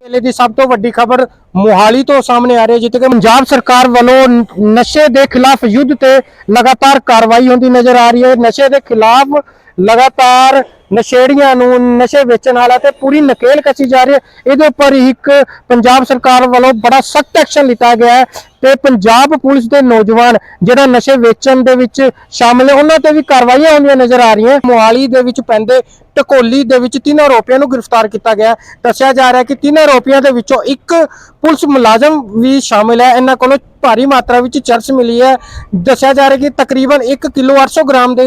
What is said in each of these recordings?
ਵੇਲੇ ਦੀ ਸਭ ਤੋਂ ਵੱਡੀ ਖਬਰ ਮੋਹਾਲੀ ਤੋਂ ਸਾਹਮਣੇ ਆ ਰਹੀ ਹੈ, ਜਿੱਥੇ ਕਿ ਪੰਜਾਬ ਸਰਕਾਰ ਵੱਲੋਂ ਨਸ਼ੇ ਦੇ ਖਿਲਾਫ ਯੁੱਧ ਤੇ ਲਗਾਤਾਰ ਕਾਰਵਾਈ ਹੁੰਦੀ ਨਜ਼ਰ ਆ ਰਹੀ ਹੈ। ਨਸ਼ੇ ਦੇ ਖਿਲਾਫ ਲਗਾਤਾਰ ਨਸ਼ੇੜੀਆਂ ਨੂੰ ਨਸ਼ੇ ਵੇਚਣ ਵਾਲਾ ਤੇ ਪੂਰੀ ਨਕੇਲ ਕੱਸੀ ਜਾ ਰਹੀ ਹੈ। ਇਹਦੇ ਉੱਪਰ ਇੱਕ ਪੰਜਾਬ ਸਰਕਾਰ ਵੱਲੋਂ ਬੜਾ ਸਖਤ ਐਕਸ਼ਨ ਲਿੱਤਾ ਗਿਆ ਹੈ ਤੇ ਪੰਜਾਬ ਪੁਲਿਸ ਦੇ ਨੌਜਵਾਨ ਜਿਹੜਾ ਨਸ਼ੇ ਵੇਚਣ ਦੇ ਵਿੱਚ ਸ਼ਾਮਲ ਹੈ, ਉਹਨਾਂ ਤੇ ਵੀ ਕਾਰਵਾਈਆਂ ਹੁੰਦੀਆਂ ਨਜ਼ਰ ਆ ਰਹੀਆਂ। ਮੋਹਾਲੀ ਦੇ ਵਿੱਚ ਪੈਂਦੇ ਟਕੋਲੀ ਦੇ ਵਿੱਚ ਤਿੰਨ ਆਰੋਪੀਆਂ ਨੂੰ ਗ੍ਰਿਫਤਾਰ ਕੀਤਾ ਗਿਆ ਦੱਸਿਆ ਜਾ ਰਿਹਾ ਕਿ ਤਿੰਨ ਆਰੋਪੀਆਂ ਦੇ ਵਿੱਚੋਂ ਇੱਕ ਪੁਲਿਸ ਮੁਲਾਜ਼ਮ ਵੀ ਸ਼ਾਮਿਲ ਹੈ। ਇਹਨਾਂ ਕੋਲੋਂ ਭਾਰੀ ਮਾਤਰਾ ਵਿੱਚ ਚਰਚ ਮਿਲੀ ਹੈ। ਦੱਸਿਆ ਜਾ ਰਿਹਾ ਕਿ ਤਕਰੀਬਨ 1 ਕਿਲੋ 800 ਗ੍ਰਾਮ ਦੇ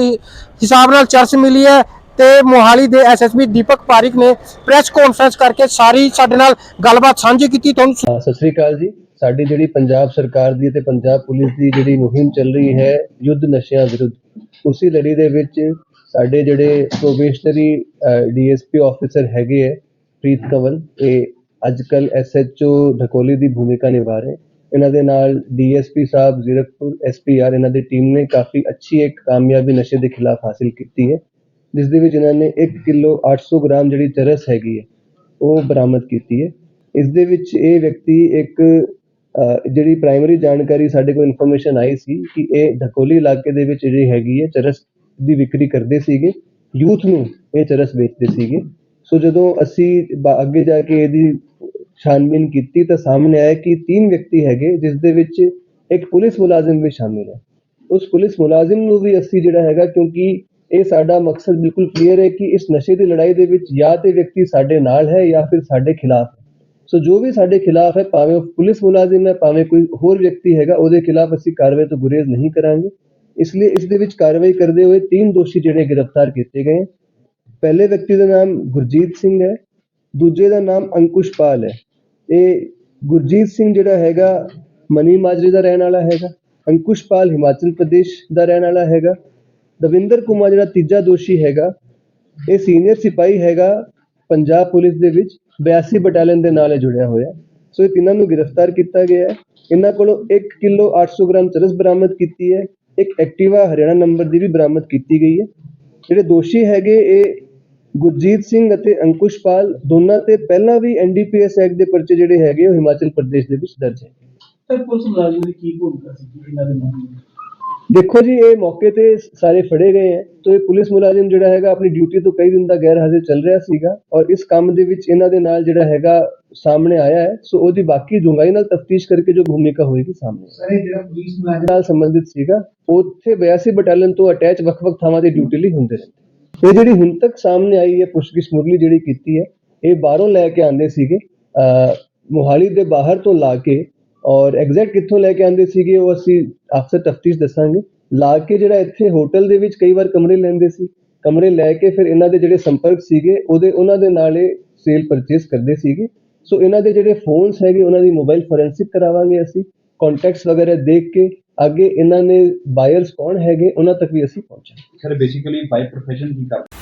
ਹਿਸਾਬ ਨਾਲ ਚਰਸ ਮਿਲੀ ਹੈ ਤੇ ਮੋਹਾਲੀ ਦੇ ਐਸਐਸਪੀ ਦੀਪਕ ਪਾਰਿਕ ਨੇ ਪ੍ਰੈਸ ਕਾਨਫਰੰਸ ਕਰਕੇ ਸਾਰੀ ਸਾਡੇ ਨਾਲ ਗੱਲਬਾਤ ਸਾਂਝੀ ਕੀਤੀ। ਤੁਹਾਨੂੰ ਸਤਿ ਸ੍ਰੀ ਅਕਾਲ ਜੀ। ਸਾਡੀ ਜਿਹੜੀ ਪੰਜਾਬ ਸਰਕਾਰ ਦੀ ਤੇ ਪੰਜਾਬ ਪੁਲਿਸ ਦੀ ਜਿਹੜੀ ਮੁਹਿੰਮ ਚੱਲ ਰਹੀ ਹੈ ਯੁੱਧ ਨਸ਼ਿਆਂ ਵਿਰੁੱਧ, ਉਸੇ ਲੜੀ ਦੇ ਵਿੱਚ ਸਾਡੇ ਜਿਹੜੇ ਪ੍ਰੋਬੇਸ਼ਨਰੀ ਡੀਐਸਪੀ ਆਫੀਸਰ ਹੈਗੇ ਹੈ, ਪ੍ਰੀਤ ਕੰਵਲ, ਇਹ ਅੱਜਕੱਲ ਐਸਐਚਓ ਢਕੋਲੀ ਦੀ ਭੂਮਿਕਾ ਨਿਭਾ ਰਹੇ। ਇਹਨਾਂ ਦੇ ਨਾਲ ਡੀਐਸਪੀ ਸਾਹਿਬ, ਜ਼ੀਰਕਪੁਰ, ਐਸਪੀਆਰ ਇਹਨਾਂ ਦੀ ਟੀਮ ਨੇ ਕਾਫੀ ਅੱਛੀ ਇੱਕ ਕਾਮਯਾਬੀ ਨਸ਼ੇ ਦੇ ਖਿਲਾਫ ਹਾਸਿਲ ਕੀਤੀ ਹੈ। ਜਿਸ ਦੇ ਵਿੱਚ ਇਹਨਾਂ ਨੇ 1 ਕਿਲੋ 800 ਗ੍ਰਾਮ ਜਿਹੜੀ ਚਰਸ ਹੈਗੀ ਹੈ, ਉਹ ਬਰਾਮਦ ਕੀਤੀ ਹੈ। ਇਸ ਦੇ ਵਿੱਚ ਇਹ ਵਿਅਕਤੀ ਇੱਕ ਜਿਹੜੀ ਪ੍ਰਾਇਮਰੀ ਜਾਣਕਾਰੀ ਸਾਡੇ ਕੋਲ ਇਨਫੋਰਮੇਸ਼ਨ ਆਈ ਸੀ ਕਿ ਇਹ ਢਕੋਲੀ ਇਲਾਕੇ ਦੇ ਵਿੱਚ ਜਿਹੜੀ ਹੈਗੀ ਹੈ ਚਰਸ ਦੀ ਵਿਕਰੀ ਕਰਦੇ ਸੀਗੇ। ਯੂਥ ਨੂੰ ਇਹ ਚਰਸ ਵੇਚਦੇ ਸੀਗੇ। ਸੋ ਜਦੋਂ ਅਸੀਂ ਬ- ਅੱਗੇ ਜਾ ਕੇ ਇਹਦੀ ਛਾਨਬੀਨ ਕੀਤੀ ਤਾਂ ਸਾਹਮਣੇ ਆਇਆ ਕਿ ਤਿੰਨ ਵਿਅਕਤੀ ਹੈਗੇ, ਜਿਸ ਦੇ ਵਿੱਚ ਇੱਕ ਪੁਲਿਸ ਮੁਲਾਜ਼ਮ ਵੀ ਸ਼ਾਮਿਲ ਹੈ। ਉਸ ਪੁਲਿਸ ਮੁਲਾਜ਼ਮ ਨੂੰ ਵੀ ਅਸੀਂ ਜਿਹੜਾ ਹੈਗਾ, ਕਿਉਂਕਿ ਇਹ ਸਾਡਾ ਮਕਸਦ ਬਿਲਕੁਲ ਕਲੀਅਰ ਹੈ ਕਿ ਇਸ ਨਸ਼ੇ ਦੀ ਲੜਾਈ ਦੇ ਵਿੱਚ ਜਾਂ ਤੇ ਵਿਅਕਤੀ ਸਾਡੇ ਨਾਲ ਹੈ ਜਾਂ ਫਿਰ ਸਾਡੇ ਖਿਲਾਫ ਹੈ। ਸੋ ਜੋ ਵੀ ਸਾਡੇ ਖਿਲਾਫ ਹੈ, ਭਾਵੇਂ ਉਹ ਪੁਲਿਸ ਮੁਲਾਜ਼ਮ ਹੈ, ਭਾਵੇਂ ਕੋਈ ਹੋਰ ਵਿਅਕਤੀ ਹੈਗਾ, ਉਹਦੇ ਖਿਲਾਫ ਅਸੀਂ ਕਾਰਵਾਈ ਤੋਂ ਗੁਰੇਜ਼ ਨਹੀਂ ਕਰਾਂਗੇ। ਇਸ ਲਈ ਇਸ ਦੇ ਵਿੱਚ ਕਾਰਵਾਈ ਕਰਦੇ ਹੋਏ ਤਿੰਨ ਦੋਸ਼ੀ ਜਿਹੜੇ ਗ੍ਰਿਫਤਾਰ ਕੀਤੇ ਗਏ ਪਹਿਲੇ ਵਿਅਕਤੀ ਦਾ ਨਾਮ ਗੁਰਜੀਤ ਸਿੰਘ ਹੈ, ਦੂਜੇ ਦਾ ਨਾਮ ਅੰਕੁਸ਼ ਪਾਲ ਹੈ। ਇਹ ਗੁਰਜੀਤ ਸਿੰਘ ਜਿਹੜਾ ਹੈਗਾ, ਮਨੀ ਮਾਜਰੇ ਦਾ ਰਹਿਣ ਵਾਲਾ ਹੈਗਾ, ਅੰਕੁਸ਼ ਪਾਲ ਹਿਮਾਚਲ ਪ੍ਰਦੇਸ਼ ਦਾ ਰਹਿਣ ਵਾਲਾ ਹੈਗਾ, ਦਵਿੰਦਰ ਕੁਮਾਰ ਜਿਹੜਾ ਤੀਜਾ ਦੋਸ਼ੀ ਹੈਗਾ, ਇਹ ਸੀਨੀਅਰ ਸਿਪਾਹੀ ਹੈਗਾ, ਪੰਜਾਬ ਪੁਲਿਸ ਦੇ ਵਿੱਚ 82 ਬਟਾਲੀਅਨ ਦੇ ਨਾਲ ਜੁੜਿਆ ਹੋਇਆ। ਸੋ ਇਹ ਤਿੰਨਾਂ ਨੂੰ ਗ੍ਰਿਫਤਾਰ ਕੀਤਾ ਗਿਆ ਹੈ। ਇਹਨਾਂ ਕੋਲੋਂ 1 ਕਿਲੋ 800 ਗ੍ਰਾਮ ਚਰਸ ਬਰਾਮਦ ਕੀਤੀ ਹੈ, ਇੱਕ ਐਕਟਿਵਾ ਹਰਿਆਣਾ ਨੰਬਰ ਦੀ ਵੀ ਬਰਾਮਦ ਕੀਤੀ ਗਈ ਹੈ। ਜਿਹੜੇ ਦੋਸ਼ੀ ਹੈਗੇ, ਇਹ ਗੁਰਜੀਤ ਸਿੰਘ ਅਤੇ ਅੰਕੁਸ਼ ਪਾਲ ਦੋਨਾਂ ਤੇ ਪਹਿਲਾਂ ਵੀ ਐਨਡੀਪੀਐਸ ਐਕਟ ਦੇ ਪਰਚੇ ਜਿਹੜੇ ਹੈਗੇ ਉਹ ਹਿਮਾਚਲ ਪ੍ਰਦੇਸ਼ ਦੇ ਵਿੱਚ ਦਰਜ ਹੈ ਸਰ ਪੁਲਿਸ ਮੁਲਾਜ਼ਮ ਦੀ ਕੀ ਭੂਮਿਕਾ ਸੀ ਇਹਨਾਂ ਦੇ ਮਾਮਲੇ ਵਿੱਚ? ਦੇਖੋ ਜੀ ਇਹ ਮੌਕੇ ਤੇ ਸਾਰੇ ਫੜੇ ਗਏ ਹੈ ਤੋ ਇਹ ਪੁਲਿਸ ਮੁਲਾਜ਼ਮ ਜਿਹੜਾ ਹੈਗਾ ਆਪਣੀ ਡਿਊਟੀ ਤੋਂ ਕਈ ਦਿਨ ਦਾ ਗੈਰ ਹਾਜ਼ਰ ਚੱਲ ਰਿਹਾ ਸੀਗਾ ਔਰ ਇਸ ਕੰਮ ਦੇ ਵਿੱਚ ਇਹਨਾਂ ਦੇ ਨਾਲ ਜਿਹੜਾ ਹੈਗਾ ਸਾਹਮਣੇ ਆਇਆ ਹੈ। ਸੋ ਉਹਦੀ ਬਾਕੀ ਡੂੰਘਾਈ ਨਾਲ ਤਫਤੀਸ਼ ਕਰਕੇ ਜੋ ਭੂਮਿਕਾ ਹੋਏਗੀ ਸਾਹਮਣੇ ਸਰ ਇਹ ਜਿਹੜਾ ਪੁਲਿਸ ਮੁਲਾਜ਼ਮ ਨਾਲ ਸੰਬੰਧਿਤ ਸੀਗਾ ਉੱਥੇ 82 ਬਟਾਲੀਅਨ ਤੋਂ ਅਟੈਚ ਵੱਖ-ਵੱਖ ਥਾਵਾਂ ਤੇ ਡਿਊਟੀ ਲਈ ਹੁੰਦੇ ਰਹਿੰਦੇ ਇਹ ਜਿਹੜੀ ਹੁਣ ਤੱਕ ਸਾਹਮਣੇ ਆਈ ਹੈ ਪੁੱਛਗਿੱਛ ਮੁਰਲੀ ਜਿਹੜੀ ਕੀਤੀ ਹੈ, ਇਹ ਬਾਹਰੋਂ ਲੈ ਕੇ ਆਂਦੇ ਸੀਗੇ ਮੋਹਾਲੀ ਦੇ ਬਾਹਰ ਤੋਂ ਲਾ ਕੇ ਔਰ ਐਗਜ਼ੈਕਟ ਕਿੱਥੋਂ ਲੈ ਕੇ ਆਂਦੇ ਸੀਗੇ ਉਹ ਅਸੀਂ ਅਫਸਰ ਤਫਤੀਸ਼ ਦੱਸਾਂਗੇ। ਲਾ ਕੇ ਜਿਹੜਾ ਇੱਥੇ ਹੋਟਲ ਦੇ ਵਿੱਚ ਕਈ ਵਾਰ ਕਮਰੇ ਲੈਂਦੇ ਸੀ, ਕਮਰੇ ਲੈ ਕੇ ਫਿਰ ਇਹਨਾਂ ਦੇ ਜਿਹੜੇ ਸੰਪਰਕ ਸੀਗੇ, ਉਹਦੇ ਉਹਨਾਂ ਦੇ ਨਾਲ ਇਹ ਸੇਲ ਪਰਚੇਸ ਕਰਦੇ ਸੀਗੇ। ਸੋ ਇਹਨਾਂ ਦੇ ਜਿਹੜੇ ਫੋਨਸ ਹੈਗੇ, ਉਹਨਾਂ ਦੀ ਮੋਬਾਈਲ ਫੋਰੈਂਸਿਕ ਕਰਾਵਾਂਗੇ ਅਸੀਂ। ਕੰਟੈਕਟਸ ਵਗੈਰਾ ਦੇਖ ਕੇ ਅੱਗੇ ਇਹਨਾਂ ਨੇ ਬਾਇਰਸ ਕੌਣ ਹੈਗੇ, ਉਹਨਾਂ ਤੱਕ ਵੀ ਅਸੀਂ ਪਹੁੰਚਾਂਗੇ। ਸਰ ਬੇਸਿਕਲੀ ਬਾਈ ਪ੍ਰੋਫੈਸ਼ਨ ਕੀ ਕਰਦੇ?